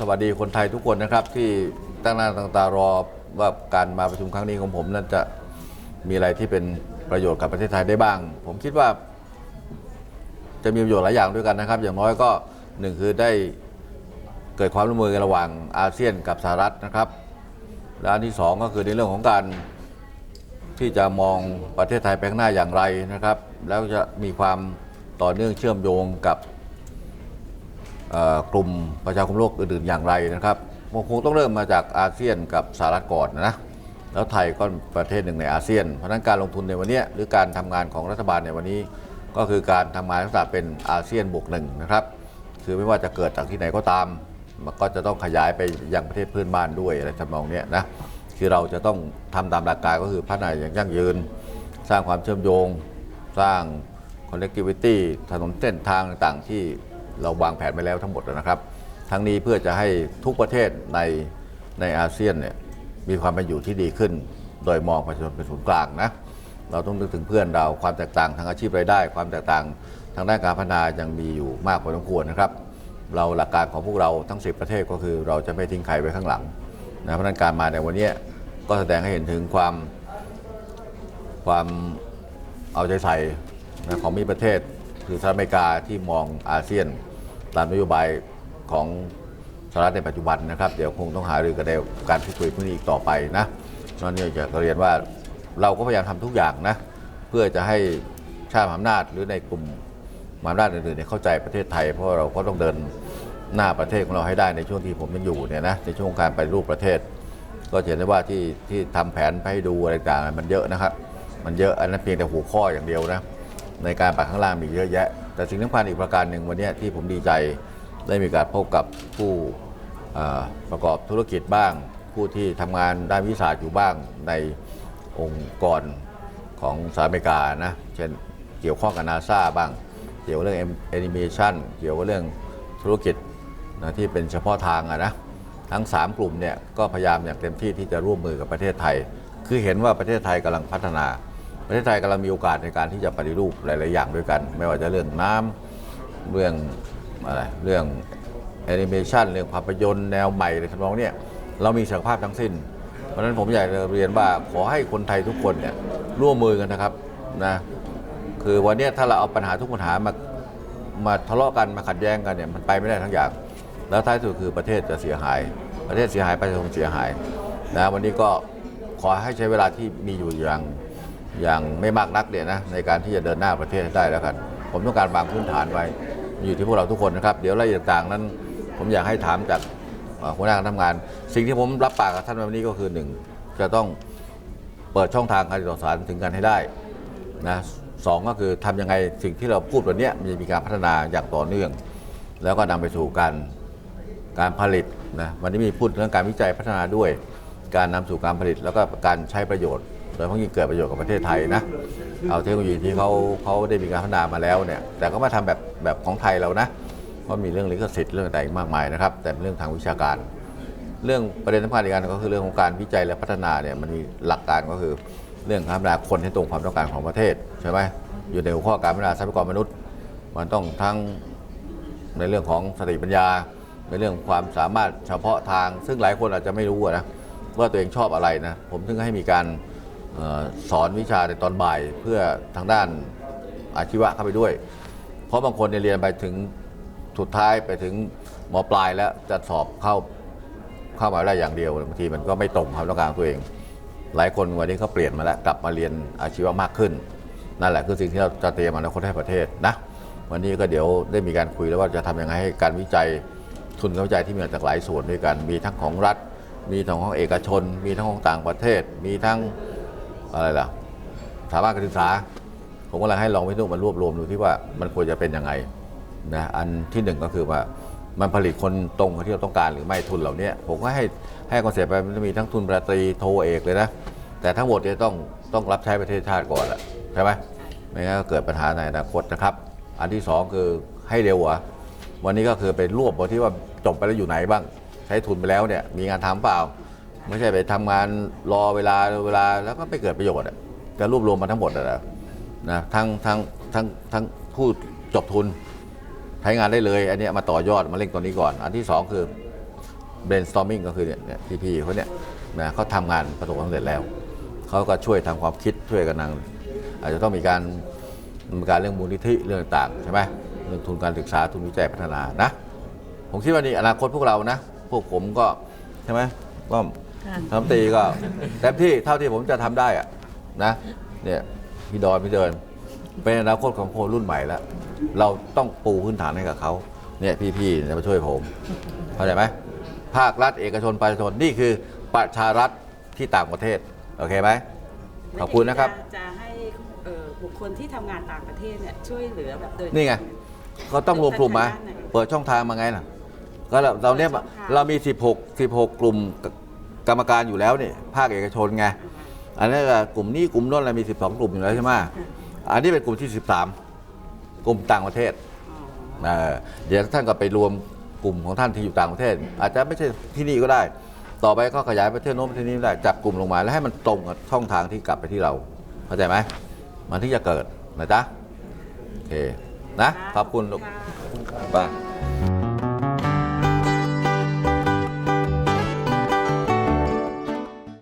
สวัสดีคนไทยทุกคนนะครับที่ตั้งหน้าตั้งตารอว่าการมาประชุมครั้งนี้ของผมนั้นจะมีอะไรที่เป็นประโยชน์กับประเทศไทยได้บ้าง ผมคิดว่า จะมีประโยชน์หลายอย่างด้วยกันนะครับ อย่างน้อยก็หนึ่งคือได้เกิดความร่วมมือกันระหว่างอาเซียนกับสหรัฐนะครับและอันที่สองก็คือในเรื่องของการที่จะมองประเทศไทยไปข้างหน้าอย่างไรนะครับ แล้วจะมีความต่อเนื่องเชื่อมโยงกับ กลุ่มประชาคมโลกอื่นๆอย่างไรนะครับคงต้องเริ่มมาจากอาเซียนกับสหรัฐก่อนนะแล้วไทยก็ประเทศหนึ่งในอาเซียน เพราะนั้นการลงทุนในวันนี้หรือการทำงานของรัฐบาลในวันนี้ ก็คือการทำงานลักษณะเป็นอาเซียนบวกหนึ่งนะครับคือไม่ว่าจะเกิดจากที่ไหนก็ตามมันก็จะต้องขยายไปยังประเทศเพื่อนบ้านด้วยอะไรทำนองนี้นะคือเราจะต้องทำตามหลักการก็คือพัฒนาอย่างยั่งยืน สร้างความเชื่อมโยง สร้าง connectivity ถนนเส้นทางต่างๆที่ เราวางแผนไปแล้วทั้งหมดนะครับ ทั้งนี้เพื่อจะให้ทุกประเทศในในอาเซียนเนี่ยมีความเป็นอยู่ที่ดีขึ้น โดยมองประชาชนเป็นศูนย์กลางนะเราต้องนึกถึงเพื่อนเราความแตกต่างทางอาชีพรายได้ ความแตกต่างทางด้านการพัฒนายังมีอยู่มากพอสมควรนะครับ เราหลักการของพวกเราทั้ง 10 ประเทศก็คือเราจะไม่ทิ้งใครไว้ข้างหลังนะเพราะนั้นการมาในวันนี้ก็แสดงให้เห็นถึงความความเอาใจใส่นะของมีประเทศ คือสหรัฐอเมริกาที่มองอาเซียนตามนโยบายของสหรัฐในปัจจุบันนะครับ เดี๋ยวคงต้องหารือกันในการพูดคุยพวกนี้อีกต่อไปนะฉะนั้นอยากจะเรียนว่าเราก็พยายามทำทุกอย่างนะ เพื่อจะให้ชาติมหาอำนาจหรือในกลุ่มมหาอำนาจอื่นๆเข้าใจประเทศไทย เพราะเราก็ต้องเดินหน้าประเทศของเราให้ได้ในช่วงที่ผมยังอยู่เนี่ยนะในช่วงการไปรูปประเทศ ก็จะเห็นได้ว่าที่ที่ทำแผนไปให้ดูอะไรต่างๆมันเยอะนะครับ มันเยอะอันนั้นเพียงแต่หัวข้ออย่างเดียวนะ ในการปักข้างล่างมีเยอะแยะ แต่สิ่งสำคัญอีกประการหนึ่งวันนี้ที่ผมดีใจได้มีการพบกับผู้ประกอบธุรกิจบ้าง ผู้ที่ทำงานด้านวิสาหกิจอยู่บ้างในองค์กรของสหรัฐอเมริกานะเช่นเกี่ยวข้องกับนาซาบ้าง เกี่ยวเรื่องแอนิเมชันเกี่ยวกับเรื่องธุรกิจนะที่เป็นเฉพาะทางอะนะทั้ง 3 กลุ่มเนี่ยก็พยายามอย่างเต็มที่ที่จะร่วมมือกับประเทศไทย คือเห็นว่าประเทศไทยกำลังพัฒนา ประเทศไทยกำลังมีโอกาสในการที่จะปฏิรูปหลาย ๆ อย่างด้วยกัน ไม่ว่าจะเรื่องน้ำเรื่องอะไรเรื่องแอนิเมชันเรื่องภาพยนตร์แนวใหม่ในทำนองเนี้ยเรามีศักยภาพทั้งสิ้น เพราะฉะนั้นผมอยากจะเรียนว่าขอให้คนไทยทุกคนเนี่ยร่วมมือกันนะครับนะคือวันนี้ถ้าเราเอาปัญหาทุกปัญหามามาทะเลาะกันมาขัดแย้งกันเนี่ยมันไปไม่ได้ทั้งอย่าง แล้วท้ายสุดคือประเทศจะเสียหาย ประเทศเสียหายประชาชนเสียหายนะวันนี้ก็ขอให้ใช้เวลาที่มีอยู่อย่าง อย่างไม่มากนักเนี่ยนะในการที่จะเดินหน้าประเทศได้แล้วกัน ผมต้องการวางพื้นฐานไว้อยู่ที่พวกเราทุกคนนะครับ เดี๋ยวรายละเอียดต่างๆนั้น ผมอยากให้ถามจากหัวหน้าคณะทำงาน สิ่งที่ผมรับปากกับท่านวันนี้ก็คือหนึ่งจะต้องเปิดช่องทางการติดต่อสารถึงกันให้ได้นะสองก็คือทำยังไงสิ่งที่เราพูดวันนี้มันจะมีการพัฒนาอย่างต่อเนื่อง แล้วก็นำไปสู่การการผลิตนะวันนี้มีพูดเรื่องการวิจัยพัฒนาด้วย การนำสู่การผลิตแล้วก็การใช้ประโยชน์ โดยเฉพาะยิ่งเกิดประโยชน์กับประเทศไทยนะเอาเทคโนโลยีที่เขาเขาได้มีการพัฒนามาแล้วเนี่ยแต่ก็มาทำแบบแบบของไทยเรานะเพราะมีเรื่องลิขสิทธิ์เรื่องอะไรอีกมากมายนะครับ แต่เป็นเรื่องทางวิชาการ เรื่องประเด็นสำคัญอีกอันก็คือเรื่องของการวิจัยและพัฒนาเนี่ยมันมีหลักการก็คือเรื่องการพัฒนาคนให้ตรงความต้องการของประเทศใช่ไหมอยู่ในหัวข้อการพัฒนาทรัพยากรมนุษย์ มันต้องทั้งในเรื่องของสติปัญญาในเรื่องความสามารถเฉพาะทาง ซึ่งหลายคนอาจจะไม่รู้นะว่าตัวเองชอบอะไรนะผมถึงให้มีการ สอนวิชาในตอนบ่ายเพื่อทางด้านอาชีวะเข้าไปด้วย เพราะบางคนเรียนไปถึงสุดท้ายไปถึงหมอปลายแล้วจะสอบเข้าเข้ามาได้อย่างเดียวบางทีมันก็ไม่ตรงความต้องการของตัวเอง หลายคนวันนี้เขาเปลี่ยนมาแล้วกลับมาเรียนอาชีวะมากขึ้น นั่นแหละคือสิ่งที่เราจะเตรียมอนาคตให้ประเทศนะวันนี้ก็เดี๋ยวได้มีการคุยแล้วว่าจะทำยังไงให้การวิจัยทุนการวิจัยที่มีมาจากหลายส่วนด้วยกัน มีทั้งของรัฐ มีทั้งของเอกชน มีทั้งของต่างประเทศ มีทั้ง อะไรล่ะสถาบันการศึกษา ผมกำลังให้ลองวิทุมารวบรวมดูที่ว่ามันควรจะเป็นยังไงนะอันที่หนึ่งก็คือว่ามันผลิตคนตรงกับที่เราต้องการหรือไม่ทุนเหล่านี้ผมก็ให้ให้คอนเซ็ปต์ไปมันจะมีทั้งทุนปริญญาตรีโทเอกเลยนะแต่ทั้งหมดเนี่ยต้องต้องรับใช้ประเทศชาติก่อนแหละใช่ไหมไม่งั้นก็เกิดปัญหาในอนาคตนะครับ อันที่สองคือให้เร็วอะวันนี้ก็คือไปรวบเอาที่ว่าจบไปแล้วอยู่ไหนบ้าง ใช้ทุนไปแล้วเนี่ยมีงานทำเปล่า ไม่ใช่ไปทำงานรอเวลาเวลาแล้วก็ไม่เกิดประโยชน์อะจะรวบรวมมาทั้งหมดอะนะนะทั้งทั้งทั้งทั้งผู้จบทุนใช้งานได้เลย อันนี้มาต่อยอดมาเร่งตัวนี้ก่อน อันที่สองคือ brainstorming ก็คือเนี่ยเนี่พี่เขาเนี่ยนะเขาทำงานประสบความสำเร็จแล้ว เขาก็ช่วยทำความคิดช่วยกันนังอาจจะต้องมีการมีการเรื่องมูลนิธิเรื่องต่างใช่ไหมเรื่องทุนการศึกษาทุนวิจัยพัฒนานะ ผมคิดว่านี่อนาคตพวกเรานะ พวกผมก็ใช่ไหมก็ ทำตรีก็เต็มที่เท่าที่ผมจะทำได้อะนะเนี่ยพี่ดอนพี่เดิน เป็นอนาคตของคนรุ่นใหม่แล้ว เราต้องปูพื้นฐานให้กับเขาเนี่ยพี่ๆจะมาช่วยผมเข้าใจไหมภาครัฐเอกชนประชาชนนี่คือประชารัฐที่ต่างประเทศโอเคไหมขอบคุณนะครับจะจะให้เอ่อบุคคลที่ทำงานต่างประเทศเนี่ยช่วยเหลือแบบโดย นี่ไงเขาต้องรวมกลุ่มมา เปิดช่องทางมาไงล่ะ ก็เราเราเนี่ยเรามี 16 16 กลุ่ม กรรมการอยู่แล้วนี่ภาคเอกชนไงอันนี้ก็กลุ่มนี้กลุ่มโน้นอะไรมี 12 กลุ่มอยู่แล้วใช่ไหมอันนี้เป็นกลุ่มที่ 13 กลุ่มต่างประเทศเเดี๋ยวท่านก็ไปรวมกลุ่มของท่านที่อยู่ต่างประเทศ อาจจะไม่ใช่ที่นี่ก็ได้ ต่อไปก็ขยายประเทศโน้นประเทศนี้ได้จับกลุ่มลงมาแล้วให้มันตรงกับช่องทางที่กลับไปที่เราเข้าใจไหมมันที่จะเกิดนะจ๊ะโอเคนะขอบคุณลูกไป้า